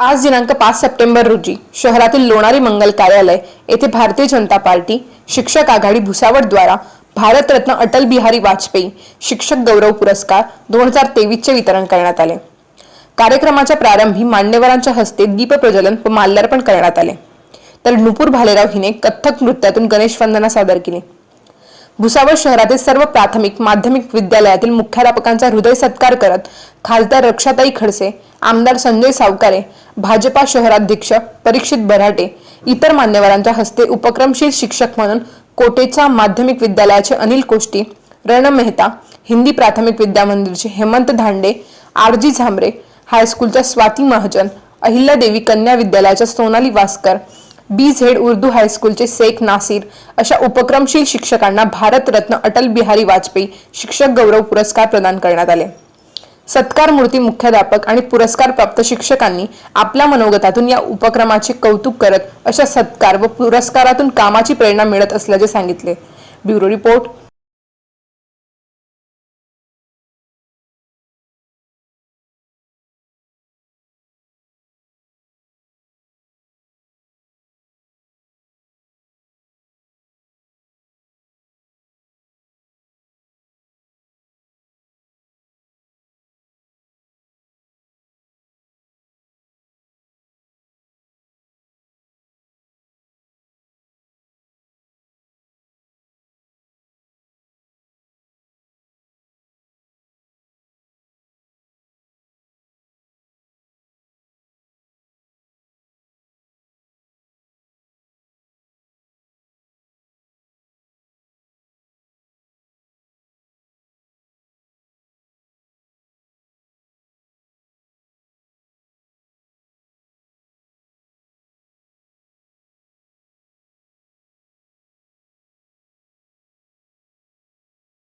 आज दिनांक पाच सप्टेंबर रोजी शहरातील लोणारी मंगल कार्यालय येथे भारतीय जनता पार्टी शिक्षक आघाडी भुसावळ द्वारा भारतरत्न अटल बिहारी वाजपेयी शिक्षक गौरव पुरस्कार दोन हजार तेवीसचे वितरण करण्यात आले. कार्यक्रमाच्या प्रारंभी मान्यवरांच्या हस्ते दीप प्रज्वलन व माल्यार्पण करण्यात आले. तर नुपूर भालेराव हिने कथ्थक नृत्यातून गणेश वंदना सादर केली. भुसावळ शहरातील सर्व प्राथमिक माध्यमिक विद्यालयातील मुख्याध्यापकांचा हृदय सत्कार करत खासदार रक्षाताई खडसे आमदार संजय सावकारे भाजपा शहराध्यक्ष परीक्षित बराटे इतर मान्यवरांच्या हस्ते उपक्रमशील शिक्षक म्हणून कोटेचा माध्यमिक विद्यालयाचे अनिल कोष्टी रण मेहता हिंदी प्राथमिक विद्यामंदिरचे हेमंत धांडे आर जी झांबरे हायस्कूलच्या स्वाती महाजन अहिल्यादेवी कन्या विद्यालयाच्या सोनाली वासकर बी झेड उर्दू हायस्कूलचे शेख नासिर अशा उपक्रमशील शिक्षकांना भारतरत्न अटल बिहारी वाजपेयी शिक्षक गौरव पुरस्कार प्रदान करण्यात आले. सत्कार मूर्ती मुख्याध्यापक आणि पुरस्कार प्राप्त शिक्षकांनी आपल्या मनोगतातून या उपक्रमाचे कौतुक करत अशा सत्कार व पुरस्कारातून कामाची प्रेरणा मिळत असल्याचे सांगितले. Bureau report